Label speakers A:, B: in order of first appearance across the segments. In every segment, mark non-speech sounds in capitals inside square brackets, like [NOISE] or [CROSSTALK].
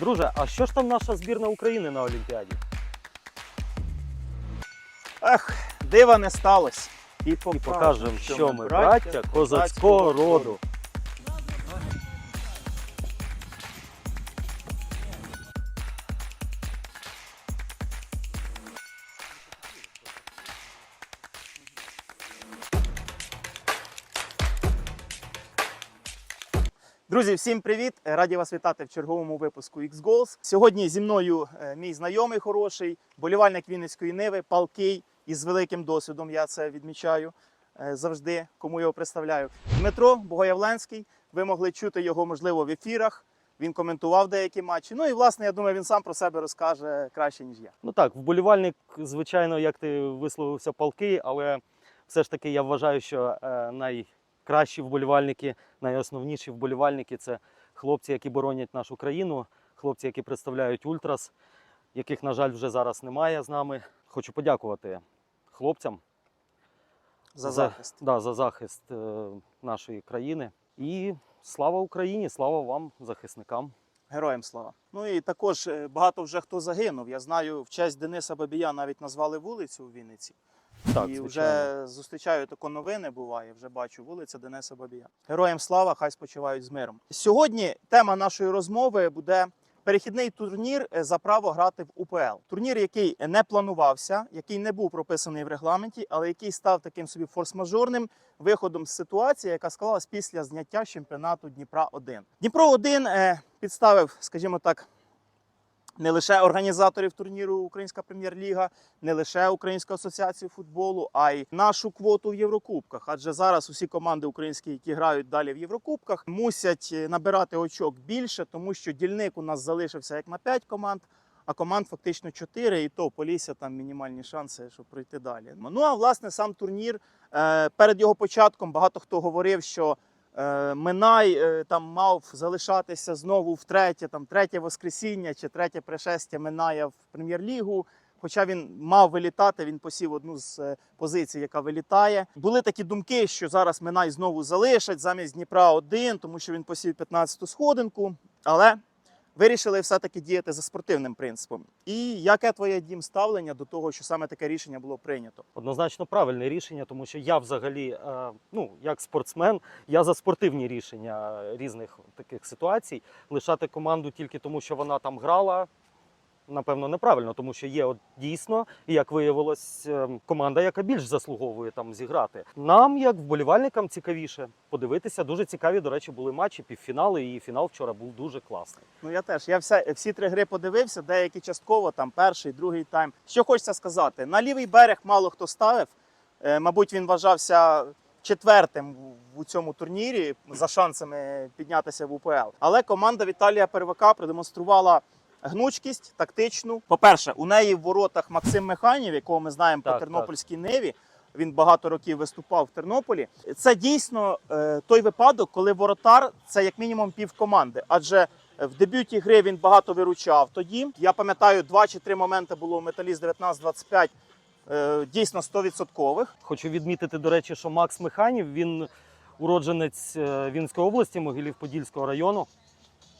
A: Друже, а що ж там наша збірна України на Олімпіаді?
B: Ех, дива не сталося. І покажемо,
A: що ми браття козацького роду.
B: Друзі, всім привіт! Раді вас вітати в черговому випуску X-Goals. Сьогодні зі мною е, мій знайомий хороший, болівальник Вінницької Ниви, палкий і з великим досвідом. Я це відмічаю е, завжди, кому його представляю. Дмитро Богоявленський. Ви могли чути його, можливо, в ефірах. Він коментував деякі матчі. Ну і власне, я думаю, він сам про себе розкаже краще, ніж я.
A: Ну так, вболівальник, звичайно, як ти висловився, палкий, але все ж таки я вважаю, що е, найкращі вболівальники, найосновніші вболівальники це хлопці, які боронять нашу країну, хлопці, які представляють Ультрас, яких, на жаль, вже зараз немає з нами. Хочу подякувати хлопцям
B: За захист.
A: Да, за захист е, нашої країни. І слава Україні, слава вам, захисникам.
B: Героям слава. Ну і також е, багато вже хто загинув. Я знаю, в честь Дениса Бабія навіть назвали вулицю у Вінниці.
A: Так,
B: і
A: звичайно.
B: вже зустрічаю тако новини. Буває, вже бачу вулиця Дениса Бабія. Героям слава, хай спочивають з миром. Сьогодні тема нашої розмови буде. Перехідний турнір е, за право грати в УПЛ. Турнір, який не планувався, який не був прописаний в регламенті, але який став таким собі форс-мажорним виходом з ситуації, яка склалась після зняття чемпіонату Дніпра 1 Дніпро 1 підставив, скажімо так, не лише організаторів турніру Українська прем'єр-ліга, не лише Українську асоціацію футболу, а й нашу квоту в Єврокубках. Адже зараз усі команди українські, які грають далі в Єврокубках, мусять е, набирати очок більше, тому що дільник у нас залишився як на 5 команд. А команд фактично 4, і то Полісся там мінімальні шанси, щоб пройти далі. Ну а власне сам турнір е, перед його початком багато хто говорив, що Минай е, там мав залишатися знову втретє, там третє воскресіння чи третє пришестя Миная в прем'єр-лігу. Хоча він мав вилітати, він посів одну з е, позицій, яка вилітає. Були такі думки, що зараз Минай знову залишать замість Дніпра один, тому що він посів 15-ту сходинку. Але вирішили все-таки діяти за спортивним принципом. І яке твоє дім ставлення до того, що саме таке рішення було прийнято?
A: Однозначно правильне рішення, тому що я взагалі, е, ну як спортсмен, я за спортивні рішення різних таких ситуацій. Лишати команду тільки тому, що вона там грала. Напевно, неправильно, тому що є от дійсно, як виявилось, е, команда, яка більш заслуговує там зіграти. Нам, як вболівальникам, цікавіше подивитися. Дуже цікаві, до речі, були матчі, півфінали, і фінал вчора був дуже класний.
B: Ну я теж. Я все, всі три гри подивився, деякі частково, там перший, другий тайм. Що хочеться сказати, на лівий берег мало хто ставив. Е, мабуть, він вважався четвертим у цьому турнірі за шансами піднятися в УПЛ. Але команда Віталія Первака продемонструвала. Гнучкість тактичну. По-перше, у неї в воротах Максим Механів, якого ми знаємо
A: Так,
B: по Тернопільській Неві. Він багато років виступав в Тернополі. Це дійсно е, той випадок, коли воротар це як мінімум пів команди. Адже в дебюті гри він багато виручав тоді. Я пам'ятаю, два чи три моменти було у Металіст 19-25 е, дійсно 100%.
A: Хочу відмітити, до речі, що Макс Механів він уродженець е, Вінської області, Могилів-Подільського району.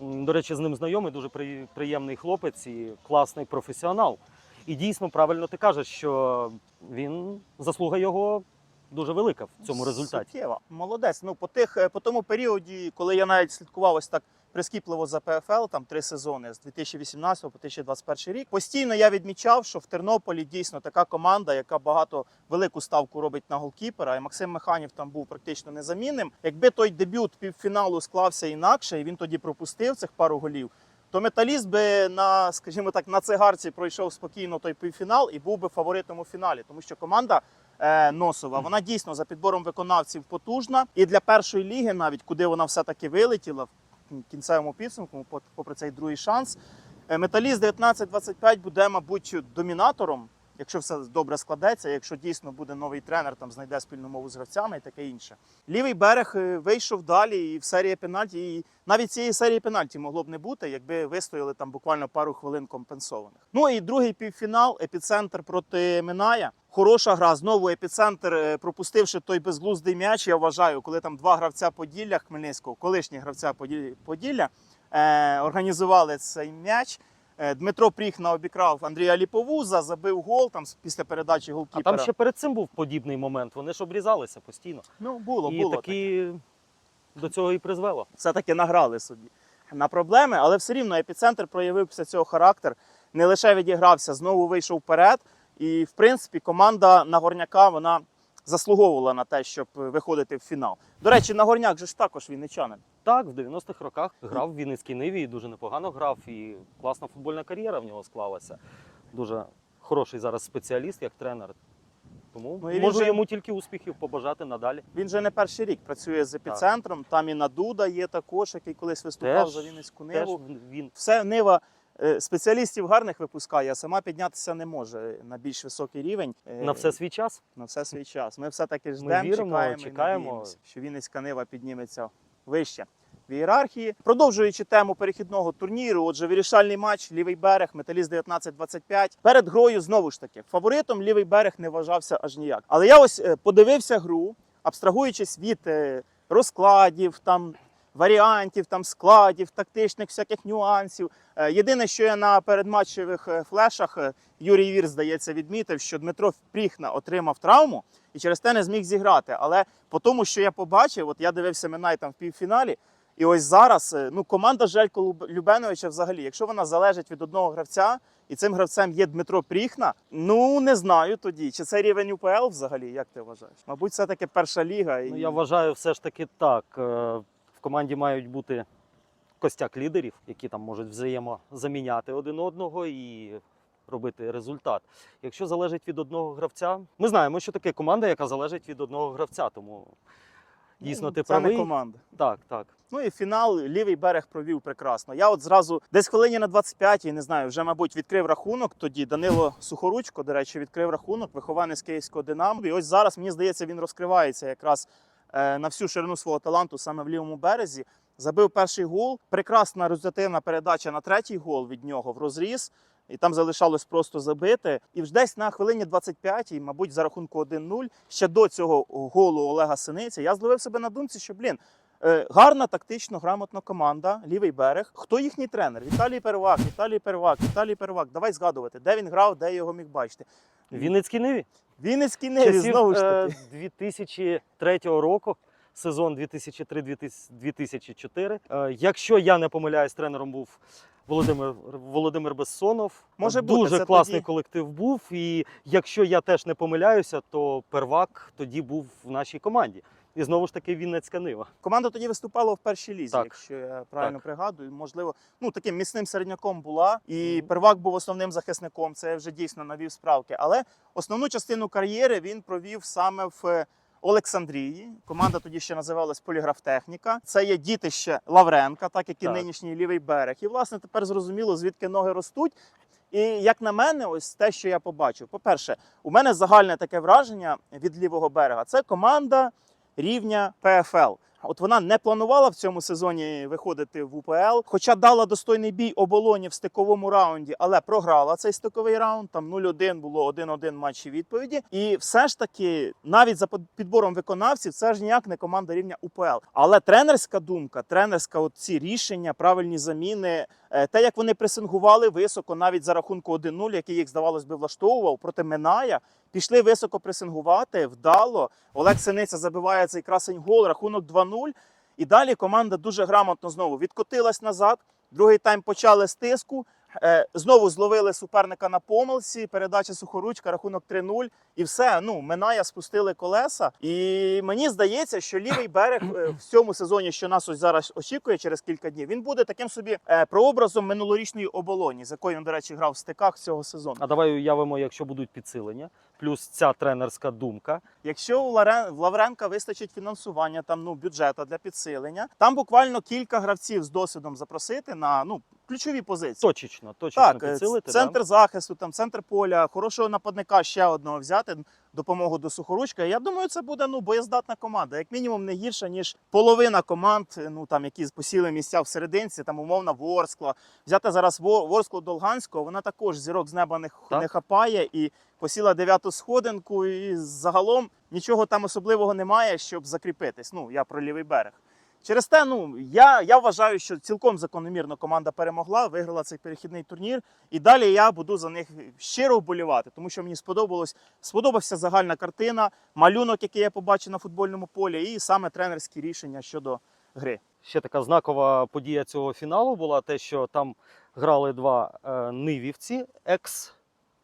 A: До речі, з ним знайомий, дуже приємний хлопець і класний професіонал. І дійсно правильно ти кажеш, що він заслуга його дуже велика в цьому результаті.
B: Суттєва. Молодець. Ну, по, тих, е, по тому періоді, коли я навіть слідкував ось так прискіпливо за ПФЛ, там три сезони з 2018 по 2021 рік. Постійно я відмічав, що в Тернополі дійсно така команда, яка багато велику ставку робить на голкіпера. І Максим Механів там був практично незамінним. Якби той дебют півфіналу склався інакше, і він тоді пропустив цих пару голів. То металіст би на, скажімо так, на цигарці пройшов спокійно той півфінал і був би фаворитом у фіналі, тому що команда е, Носова. Вона дійсно за підбором виконавців потужна. І для першої ліги, навіть куди вона все-таки вилетіла в кінцевому підсумку, попри цей другий шанс. е, Металіст 19-25 буде, мабуть, домінатором, якщо все добре складеться, якщо дійсно буде новий тренер, там знайде спільну мову з гравцями і таке інше. Лівий берег е, вийшов далі і в серії пенальті. І навіть цієї серії пенальті могло б не бути, якби вистояли там буквально пару хвилин компенсованих. Ну і другий півфінал, епіцентр проти Миная. Хороша гра. Знову епіцентр, е, пропустивши той безглуздий м'яч, я вважаю, коли там два гравця Поділля Хмельницького, колишні гравця Поділля, е, організували цей м'яч. Е, Дмитро Пріхна обікрав Андрія Ліповуза, забив гол там після передачі
A: А там ще перед цим був подібний момент. Вони ж обрізалися постійно.
B: ну, було,
A: і
B: було
A: таки до цього і призвело.
B: все-таки награли собі на проблеми, але все рівно епіцентр проявив після цього характер. Не лише відігрався, знову вийшов вперед. І, в принципі, команда Нагорняка вона заслуговувала на те, щоб виходити в фінал. До речі, Нагорняк же ж також вінничанин.
A: Так, в 90-х роках грав в Вінницькій Ниві і дуже непогано грав. І класна футбольна кар'єра в нього склалася. Дуже хороший зараз спеціаліст як тренер. Тому
B: Ну, і
A: можу
B: же-
A: йому тільки успіхів побажати надалі.
B: Він же не перший рік працює з епіцентром. Там і Надуда є також, який колись виступав
A: Теж-
B: за Вінницьку
A: Теж
B: Ниву.
A: він
B: Все нива спеціалістів гарних випускає, а сама піднятися не може на більш високий рівень. Е,
A: на все свій час.
B: на все свій час. Ми все-таки ждемо, чекаємо,
A: чекаємо.
B: і що Вінницька нива підніметься вище. В ієрархії, продовжуючи тему перехідного турніру, отже, вирішальний матч лівий берег, металіст 19-25. Перед грою знову ж таки фаворитом лівий берег не вважався аж ніяк. Але я ось е, подивився гру, абстрагуючись від е, розкладів, там варіантів, там складів, тактичних всяких нюансів. Е, Єдине, що я на передматчевих е, флешах е, Юрій Вір, здається, відмітив, що Дмитро Пріхна отримав травму і через те не зміг зіграти. Але по тому, що я побачив, от я дивився Минай там в півфіналі. І ось зараз ну, команда Желько Любеновича взагалі, якщо вона залежить від одного гравця, і цим гравцем є Дмитро Пріхна, ну не знаю тоді, чи це рівень УПЛ взагалі, як ти вважаєш? Мабуть, це таки перша ліга. І...
A: Ну, я вважаю, все ж таки так. Команді мають бути костяк лідерів, які там можуть взаємозаміняти один одного і робити результат. Якщо залежить від одного гравця, ми знаємо, що таке команда, яка залежить від одного гравця. Тому дійсно ти
B: Ну, це
A: правий.
B: не команда.
A: Так, так.
B: Ну і фінал лівий берег провів прекрасно. Я от зразу десь хвилині на 25-й, не знаю, вже, мабуть, відкрив рахунок. Тоді Данило Сухоручко, до речі, відкрив рахунок, вихованець київського Динамо. І ось зараз, мені здається, він розкривається якраз на всю ширину свого таланту саме в лівому березі. Забив перший гол. Прекрасна результативна передача на третій гол від нього в розріз. І там залишалось просто забити. І вже десь на хвилині 25-й, мабуть, за рахунку 1-0, ще до цього голу Олега Синиці, я зловив себе на думці, що блін, Е, Гарна, тактично, грамотна команда, лівий берег. Хто їхній тренер? Віталій Первак, Віталій Первак, Віталій Первак. Давай згадувати, де він грав, де його міг бачити.
A: В Вінницькій ниві.
B: Вінницький Неві,
A: Часів
B: знову ж
A: е,
B: таки.
A: 2003 року. Сезон 2003-2004. Е, Якщо я не помиляюсь, тренером був Володимир Володимир Безсонов.
B: Може бути,
A: дуже
B: це
A: класний
B: тоді.
A: колектив був. І якщо я теж не помиляюся, то первак тоді був в нашій команді. І знову ж таки Вінницька нива.
B: Команда тоді виступала в першій лізі,
A: Так.
B: якщо я правильно
A: Так.
B: пригадую. Можливо, ну таким міцним середняком була. І
A: Мгм.
B: Первак був основним захисником. Це вже дійсно навів справки. Але основну частину кар'єри він провів саме в. е, Олександрії команда тоді ще називалась Поліграфтехніка. Це є дітище Лавренка, так як і
A: Так.
B: нинішній лівий берег. І власне тепер зрозуміло, звідки ноги ростуть. І як на мене, ось те, що я побачив. По-перше, у мене загальне таке враження від лівого берега. Це команда рівня ПФЛ. От вона не планувала в цьому сезоні виходити в УПЛ, хоча дала достойний бій оболоні в стиковому раунді, але програла цей стиковий раунд. Там 0-1 було 1-1 матчі відповіді. І все ж таки, навіть за підбором виконавців, це ж ніяк не команда рівня УПЛ. Але тренерська думка, тренерська от ці рішення, правильні заміни, те, як вони пресингували високо, навіть за рахунку 1-0, який їх здавалось би влаштовував проти Миная. Пішли високо пресингувати, вдало. Олег Синиця забиває цей красень гол, рахунок 2-0. І далі команда дуже грамотно знову відкотилась назад. Другий тайм почали з тиску. Е, знову зловили суперника на помилці. Передача сухоручка, рахунок 3-0. І все. Ну, Миная спустили колеса. І мені здається, що лівий берег е, в цьому сезоні, що нас ось зараз очікує через кілька днів, він буде таким собі е, прообразом минулорічної оболоні, з якою він, до речі, грав в стиках цього сезону.
A: А давай уявимо, якщо будуть підсилення, плюс ця тренерська думка.
B: Якщо у Лавренка вистачить фінансування, там ну бюджету для підсилення, там буквально кілька гравців з досвідом запросити на ну ключові позиції.
A: Точечно, точечно
B: Так, е,
A: підсилити.
B: центр захисту, там центр поля, хорошого нападника ще одного взяти допомогу до сухоручка. Я думаю, це буде ну боєздатна команда, як мінімум не гірша ніж половина команд, е, ну там які посіли місця в серединці, там умовна Ворскла. Взяти зараз Во- Ворсклу Долганського, вона також зірок з неба не,
A: Так.
B: не хапає і посіла дев'яту сходинку. І загалом нічого там особливого немає, щоб закріпитись. Ну я про лівий берег. Через те, ну я, я вважаю, що цілком закономірно команда перемогла, виграла цей перехідний турнір. І далі я буду за них щиро вболівати, тому що мені сподобалось, сподобався загальна картина, малюнок, який я побачив на футбольному полі, і саме тренерські рішення щодо гри.
A: Ще така знакова подія цього фіналу була те, що там грали два е, нивівці, екс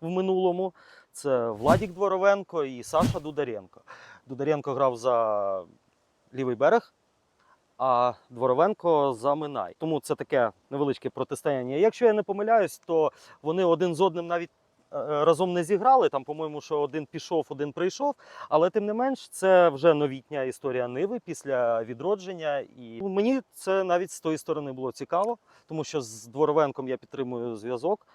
A: в минулому. Це Владік Дворовенко і Саша Дударенко. Дударенко грав за лівий берег, а Дворовенко за Минай. Тому це таке невеличке протистояння. Якщо я не помиляюсь, то вони один з одним навіть е, разом не зіграли. Там, по-моєму, що один пішов, один прийшов. Але тим не менш, це вже новітня історія Ниви після відродження. І мені це навіть з тої сторони було цікаво, тому що з Дворовенком я підтримую зв'язок.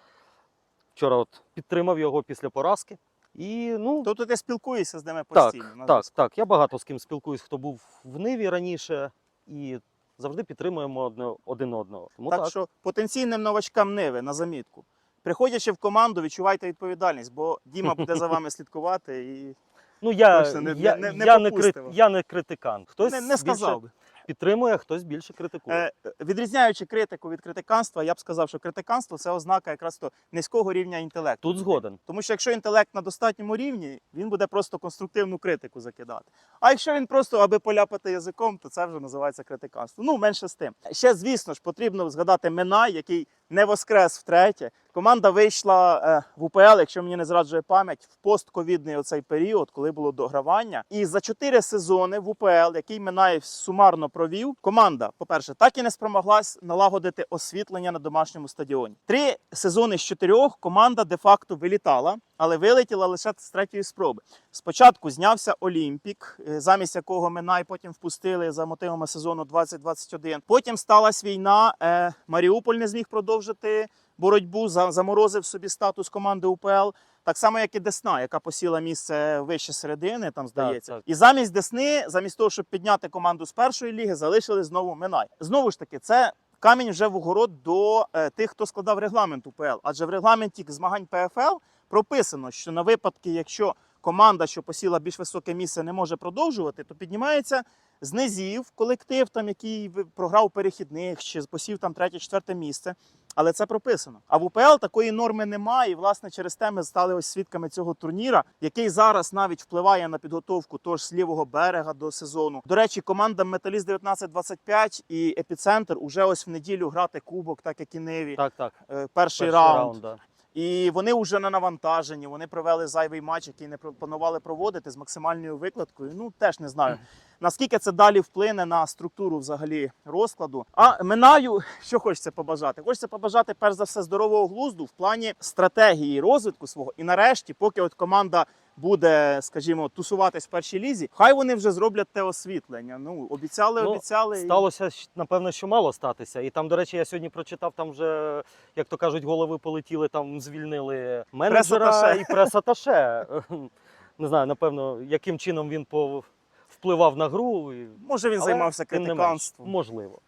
A: Вчора от підтримав його після поразки. І ну
B: Тобто ти спілкуєшся з ними постійно. на
A: так, так. Я багато з ким спілкуюсь, хто був в Ниві раніше, і завжди підтримуємо одне, один одного. Тому
B: так,
A: так,
B: що потенційним новачкам Ниви на замітку. Приходячи в команду, відчувайте відповідальність, бо Діма буде за вами слідкувати і
A: ну я,
B: точно не-
A: я,
B: не- не
A: я, не, я не критикан. Хтось
B: не, не сказав
A: більше
B: би.
A: Підтримує, хтось більше критикує.
B: Е, відрізняючи критику від критиканства, я б сказав, що критиканство це ознака якраз то низького рівня інтелекту.
A: Тут згоден.
B: Тому що якщо інтелект на достатньому рівні, він буде просто конструктивну критику закидати. А якщо він просто аби поляпати язиком, то це вже називається критиканство. Ну, менше з тим. Ще, звісно ж, потрібно згадати Минай, який не воскрес втретє. Команда вийшла е, в УПЛ, якщо мені не зраджує пам'ять, в постковідний оцей період, коли було догравання. І за чотири сезони в УПЛ, який Минаєв сумарно провів, команда, по-перше, так і не спромоглась налагодити освітлення на домашньому стадіоні. Три сезони з чотирьох команда де-факто вилітала, але вилетіла лише з третьої спроби. Спочатку знявся Олімпік, е, замість якого Минай потім впустили за мотивами сезону 2021. Потім сталася війна. е, Маріуполь не зміг продовжити боротьбу, за- заморозив собі статус команди УПЛ. Так само, як і Десна, яка посіла місце вище середини, там здається.
A: так.
B: І замість Десни, замість того, щоб підняти команду з першої ліги, залишили знову Минай. Знову ж таки, це камінь вже в огород до е, тих, хто складав регламент УПЛ. Адже в регламенті змагань ПФЛ прописано, що на випадки, якщо команда, що посіла більш високе місце, не може продовжувати, то піднімається з низів колектив, там, який програв перехідних чи посів там третє-четверте місце. Але це прописано. А в УПЛ такої норми немає. І власне через те ми стали ось свідками цього турніра, який зараз навіть впливає на підготовку того ж з лівого берега до сезону. До речі, команда Металіст 1925 і Епіцентр уже ось в неділю грати кубок, так як і Неві.
A: Так, так.
B: Перший,
A: Перший,
B: раунд. раунд.
A: да.
B: І вони вже не навантажені. Вони провели зайвий матч, який не планували проводити з максимальною викладкою. Ну теж не знаю. Наскільки це далі вплине на структуру взагалі розкладу? А минаю, [LAUGHS] що хочеться побажати? Хочеться побажати перш за все здорового глузду в плані стратегії розвитку свого. І нарешті, поки от команда буде, скажімо, тусуватись в першій лізі, хай вони вже зроблять те освітлення. Ну обіцяли,
A: Ну,
B: обіцяли.
A: Сталося, напевно, що мало статися. І там, до речі, я сьогодні прочитав, там вже, як то кажуть, голови полетіли, там звільнили менеджера
B: Прес-аташе.
A: і прес-аташе. [LAUGHS] Не знаю, напевно, яким чином він впливав на гру.
B: Може він
A: але
B: займався критиканством.
A: Можливо.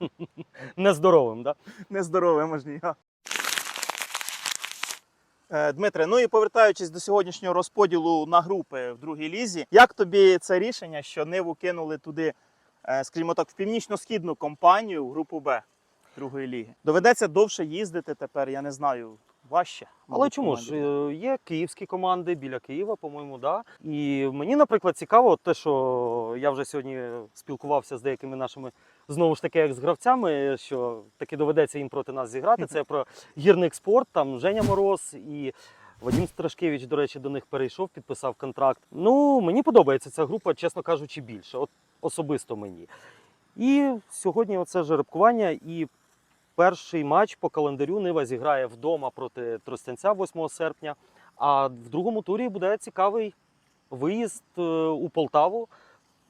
A: [LAUGHS] Нездоровим, так? Да?
B: нездорове можливо. Е, Дмитре, ну і повертаючись до сьогоднішнього розподілу на групи в другій лізі, як тобі це рішення, що Ниву кинули туди, е, скажімо так, в північно-східну компанію в групу Б другої ліги? Доведеться довше їздити тепер, я не знаю, важче.
A: Але чому ж
B: команді.
A: е, є київські команди біля Києва, по-моєму, да. І мені, наприклад, цікаво те, що я вже сьогодні спілкувався з деякими нашими знову ж таки екс-гравцями, що таки доведеться їм проти нас зіграти. Це про гірник спорт, там Женя Мороз і. Вадим Страшкевич, до речі, до них перейшов, підписав контракт. Ну, мені подобається ця група, чесно кажучи, більше. От особисто мені. І сьогодні оце жеребкування. І перший матч по календарю Нива зіграє вдома проти Тростянця 8 серпня. А в другому турі буде цікавий виїзд е, у Полтаву.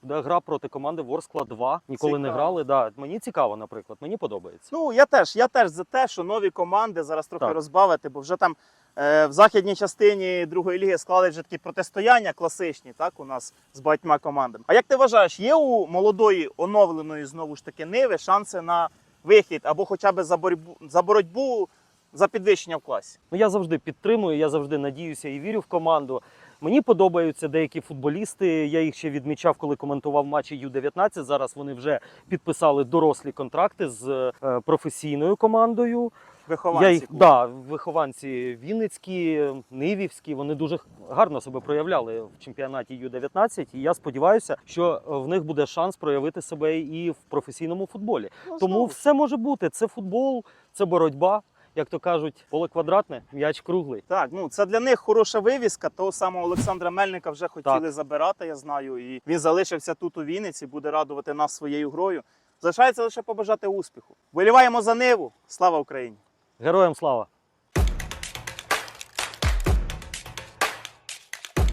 A: Де гра проти команди Ворскла 2. Ніколи не
B: Цікаво.
A: грали. Да. Мені цікаво, наприклад. Мені подобається.
B: Ну, я теж, я теж за те, що нові команди зараз трохи
A: Так.
B: розбавити, бо вже там е, в західній частині другої ліги склали вже такі протистояння класичні, так, у нас з багатьма командами. А як ти вважаєш, є у молодої оновленої знову ж таки Ниви шанси на вихід або хоча б за боротьбу за боротьбу за підвищення в класі?
A: Ну, я завжди підтримую, я завжди надіюся і вірю в команду. Мені подобаються деякі футболісти. Я їх ще відмічав, коли коментував матчі Ю-19. Зараз вони вже підписали дорослі контракти з е, професійною командою.
B: Вихованці.
A: Я їх да, вихованці Вінницькі, Нивівські. Вони дуже гарно себе проявляли в чемпіонаті Ю-19. І я сподіваюся, що е, в них буде шанс проявити себе і в професійному футболі.
B: Ну,
A: Тому все може бути. Це футбол, це боротьба. Як то кажуть, поле квадратне, м'яч круглий.
B: Так, ну це для них хороша вивіска. Того самого Олександра Мельника вже хотіли забирати, я знаю. І він залишився тут у Вінниці, буде радувати нас своєю грою. Залишається лише побажати успіху. Виліваємо за ниву. Слава Україні!
A: Героям слава!